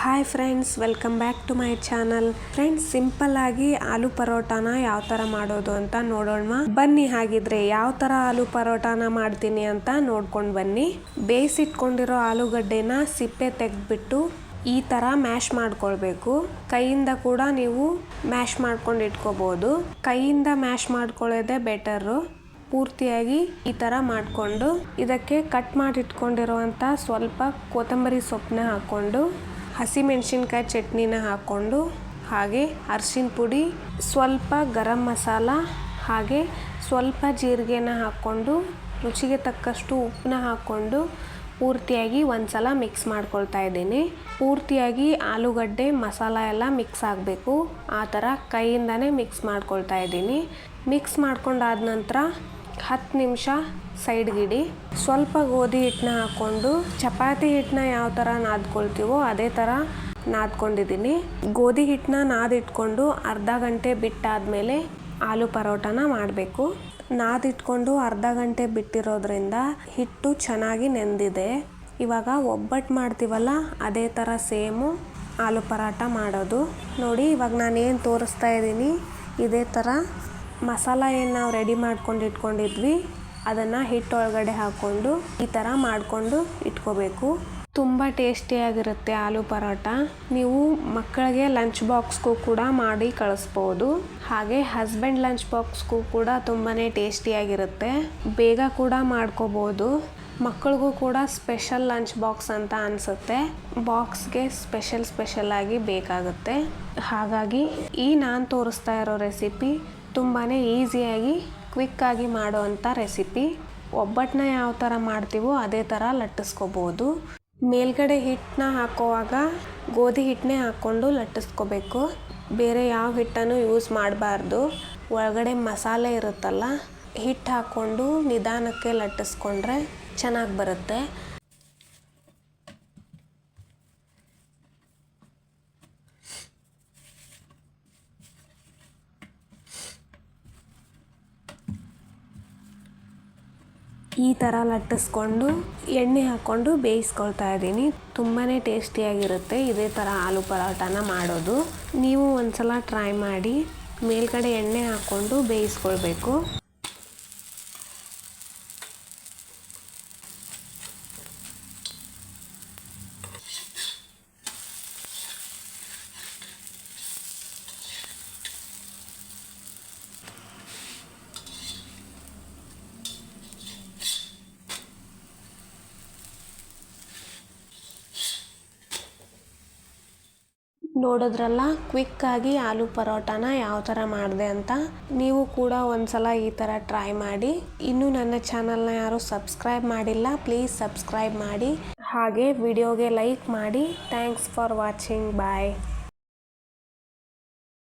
Hi friends welcome back to my channel friends simple ಆಗಿ ಆಲೂ ಪರೋಟಾನ ಯಾವ ತರ ಮಾಡೋದು ಅಂತ ನೋಡೋಣ ಬನ್ನಿ ಹಾಗಿದ್ರೆ ಯಾವ ತರ ಆಲೂ ಪರೋಟಾನ ಮಾಡ್ತೀನಿ ಅಂತ ನೋಡ್ಕೊಂಡು ಬನ್ನಿ. ಬೇಯಿಸಿಟ್ಕೊಂಡಿರೋ ಆಲೂಗಡ್ಡೆನ ಸಿಪ್ಪೆ ತೆಗೆದ್ಬಿಟ್ಟು ಈ ತರ ಮ್ಯಾಶ್ ಮಾಡ್ಕೊಳ್ಬೇಕು. ಕೈಯಿಂದ ಕೂಡ ನೀವು ಮ್ಯಾಶ್ ಮಾಡ್ಕೊಂಡು ಇಟ್ಕೋಬಹುದು ಕೈಯಿಂದ ಮ್ಯಾಶ್ ಮಾಡ್ಕೊಳ್ಳೋದೇ ಬೆಟರು. ಪೂರ್ತಿಯಾಗಿ ಈ ಥರ ಮಾಡಿಕೊಂಡು ಇದಕ್ಕೆ ಕಟ್ ಮಾಡಿ ಇಟ್ಕೊಂಡಿರುವಂಥ ಸ್ವಲ್ಪ ಕೊತ್ತಂಬರಿ ಸೊಪ್ಪನ್ನ ಹಾಕ್ಕೊಂಡು ಹಸಿಮೆಣಸಿನ್ಕಾಯಿ ಚಟ್ನಿನ ಹಾಕ್ಕೊಂಡು ಹಾಗೆ ಅರ್ಶಿನ ಪುಡಿ, ಸ್ವಲ್ಪ ಗರಂ ಮಸಾಲ ಹಾಗೆ ಸ್ವಲ್ಪ ಜೀರಿಗೆನ ಹಾಕ್ಕೊಂಡು ರುಚಿಗೆ ತಕ್ಕಷ್ಟು ಉಪ್ಪನ್ನ ಹಾಕ್ಕೊಂಡು ಪೂರ್ತಿಯಾಗಿ ಒಂದ್ಸಲ ಮಿಕ್ಸ್ ಮಾಡ್ಕೊಳ್ತಾ ಇದ್ದೀನಿ. ಪೂರ್ತಿಯಾಗಿ ಆಲೂಗಡ್ಡೆ, ಮಸಾಲ ಎಲ್ಲ ಮಿಕ್ಸ್ ಆಗಬೇಕು. ಆ ಥರ ಕೈಯಿಂದನೇ ಮಿಕ್ಸ್ ಮಾಡ್ಕೊಳ್ತಾ ಇದ್ದೀನಿ. ಮಿಕ್ಸ್ ಮಾಡ್ಕೊಂಡಾದ ನಂತರ ಹತ್ತು ನಿಮಿಷ ಸೈಡ್ಗಿಡಿ ಸ್ವಲ್ಪ ಗೋಧಿ ಹಿಟ್ಟನ್ನ ಹಾಕ್ಕೊಂಡು, ಚಪಾತಿ ಹಿಟ್ಟನ್ನ ಯಾವ ಥರ ನಾದ್ಕೊಳ್ತೀವೋ ಅದೇ ಥರ ನಾದ್ಕೊಂಡಿದ್ದೀನಿ. ಗೋಧಿ ಹಿಟ್ಟನ್ನ ನಾದಿಟ್ಕೊಂಡು ಅರ್ಧ ಗಂಟೆ ಬಿಟ್ಟಾದಮೇಲೆ ಆಲೂ ಪರೋಟಾನ ಮಾಡಬೇಕು. ನಾದಿಟ್ಕೊಂಡು ಅರ್ಧ ಗಂಟೆ ಬಿಟ್ಟಿರೋದ್ರಿಂದ ಹಿಟ್ಟು ಚೆನ್ನಾಗಿ ನೆಂದಿದೆ. ಇವಾಗ ಒಬ್ಬಟ್ಟು ಮಾಡ್ತೀವಲ್ಲ, ಅದೇ ಥರ ಸೇಮು ಆಲೂ ಪರಾಟ ಮಾಡೋದು. ನೋಡಿ, ಇವಾಗ ನಾನು ಏನು ತೋರಿಸ್ತಾ ಇದ್ದೀನಿ, ಇದೇ ಥರ ಮಸಾಲ ಏನು ನಾವು ರೆಡಿ ಮಾಡ್ಕೊಂಡು ಇಟ್ಕೊಂಡಿದ್ವಿ. ಅದನ್ನು ಹಿಟ್ಟೊಳಗಡೆ ಹಾಕ್ಕೊಂಡು ಈ ಥರ ಮಾಡಿಕೊಂಡು ಇಟ್ಕೋಬೇಕು. ತುಂಬ ಟೇಸ್ಟಿಯಾಗಿರುತ್ತೆ ಆಲೂ ಪರೋಟ. ನೀವು ಮಕ್ಕಳಿಗೆ ಲಂಚ್ ಬಾಕ್ಸ್ಗೂ ಕೂಡ ಮಾಡಿ ಕಳಿಸ್ಬೋದು. ಹಾಗೆ ಹಸ್ಬೆಂಡ್ ಲಂಚ್ ಬಾಕ್ಸ್ಗೂ ಕೂಡ ತುಂಬಾ ಟೇಸ್ಟಿಯಾಗಿರುತ್ತೆ ಬೇಗ ಕೂಡ ಮಾಡ್ಕೋಬೋದು. ಮಕ್ಕಳಿಗೂ ಕೂಡ ಸ್ಪೆಷಲ್ ಲಂಚ್ ಬಾಕ್ಸ್ ಅಂತ ಅನಿಸುತ್ತೆ. ಬಾಕ್ಸ್ಗೆ ಸ್ಪೆಷಲ್ ಸ್ಪೆಷಲ್ ಆಗಿ ಬೇಕಾಗುತ್ತೆ. ಹಾಗಾಗಿ ಈ ನಾನು ತೋರಿಸ್ತಾ ಇರೋ ರೆಸಿಪಿ ತುಂಬಾ ಈಸಿಯಾಗಿ ಕ್ವಿಕ್ಕಾಗಿ ಮಾಡೋವಂಥ ರೆಸಿಪಿ ಒಬ್ಬಟ್ಟನ್ನ ಯಾವ ಥರ ಮಾಡ್ತೀವೋ ಅದೇ ಥರ ಲಟ್ಟಿಸ್ಕೋಬೋದು. ಮೇಲ್ಗಡೆ ಹಿಟ್ಟನ್ನ ಹಾಕೋವಾಗ ಗೋಧಿ ಹಿಟ್ಟನ್ನೇ ಹಾಕ್ಕೊಂಡು ಲಟ್ಟಿಸ್ಕೋಬೇಕು. ಬೇರೆ ಯಾವ ಹಿಟ್ಟನ್ನು ಯೂಸ್ ಮಾಡಬಾರ್ದು. ಒಳಗಡೆ ಮಸಾಲೆ ಇರುತ್ತಲ್ಲ ಹಿಟ್ಟು ಹಾಕ್ಕೊಂಡು ನಿಧಾನಕ್ಕೆ ಲಟ್ಟಿಸ್ಕೊಂಡ್ರೆ ಚೆನ್ನಾಗಿ ಬರುತ್ತೆ. ಈ ಥರ ಲಟ್ಟಿಸ್ಕೊಂಡು, ಎಣ್ಣೆ ಹಾಕ್ಕೊಂಡು ಬೇಯಿಸ್ಕೊಳ್ತಾ ಇದ್ದೀನಿ. ತುಂಬಾ ಟೇಸ್ಟಿಯಾಗಿರುತ್ತೆ ಇದೇ ಥರ ಆಲೂ ಪರೋಟಾನ ಮಾಡೋದು. ನೀವು ಒಂದು ಸಲ ಟ್ರೈ ಮಾಡಿ, ಮೇಲ್ಗಡೆ ಎಣ್ಣೆ ಹಾಕ್ಕೊಂಡು ಬೇಯಿಸ್ಕೊಳ್ಬೇಕು. ನೋಡಿದ್ರಲ್ಲ ಕ್ವಿಕ್ಕಾಗಿ ಆಲೂ ಪರೋಟಾನ ಯಾವ ಥರ ಮಾಡಿದೆ ಅಂತ ನೀವು ಕೂಡ ಒಂದ್ಸಲ ಈ ಥರ ಟ್ರೈ ಮಾಡಿ. ಇನ್ನೂ ನನ್ನ ಚಾನಲ್ನ ಯಾರು ಸಬ್ಸ್ಕ್ರೈಬ್ ಮಾಡಿಲ್ಲ ಪ್ಲೀಸ್ ಸಬ್ಸ್ಕ್ರೈಬ್ ಮಾಡಿ. ಹಾಗೆ ವಿಡಿಯೋಗೆ ಲೈಕ್ ಮಾಡಿ. Thanks for watching bye